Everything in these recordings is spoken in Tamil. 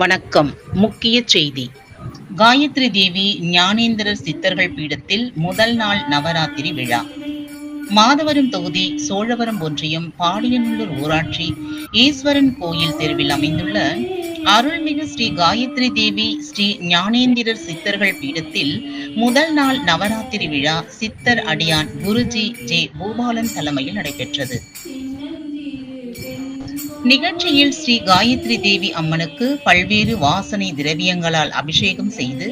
வணக்கம். முக்கிய செய்தி. காயத்ரி தேவி ஞானேந்திரர் சித்தர்கள் பீடத்தில் முதல் நாள் நவராத்திரி விழா. மாதவரம் தொகுதி சோழவரம் ஒன்றியம் பாடியநல்லூர் ஊராட்சி ஈஸ்வரன் கோயில் தெருவில் அமைந்துள்ள அருள்மிகு ஸ்ரீ காயத்ரி தேவி ஸ்ரீ ஞானேந்திரர் சித்தர்கள் பீடத்தில் முதல் நாள் நவராத்திரி விழா சித்தர் அடியான் குருஜி ஜே பூபாலன் தலைமையில் நடைபெற்றது. நிகழ்ச்சியில் ஸ்ரீ காயத்ரி தேவி அம்மனுக்கு பல்வேறு வாசனை திரவியங்களால் அபிஷேகம் செய்து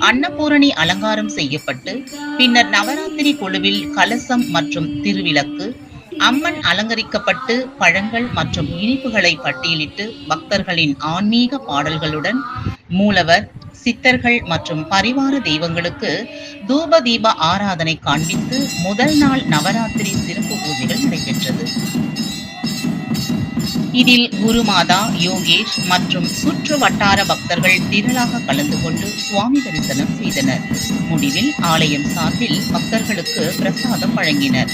அன்னபூரணி அலங்காரம் செய்யப்பட்டு பின்னர் நவராத்திரி குழுவில் கலசம் மற்றும் திருவிளக்கு அம்மன் அலங்கரிக்கப்பட்டு பழங்கள் மற்றும் இனிப்புகளை பட்டியலிட்டு பக்தர்களின் ஆன்மீக பாடல்களுடன் மூலவர் சித்தர்கள் மற்றும் பரிவார தெய்வங்களுக்கு தூப தீப ஆராதனை காண்பித்து முதல் நாள் நவராத்திரி சிறப்பு பூஜைகள் நடைபெற்றது. இதில் குருமாதா யோகேஷ் மற்றும் சுற்று வட்டார பக்தர்கள் திரளாக கலந்து கொண்டு சுவாமி தரிசனம் செய்தனர். முடிவில் ஆலயம் சார்பில் பக்தர்களுக்கு பிரசாதம் வழங்கினர்.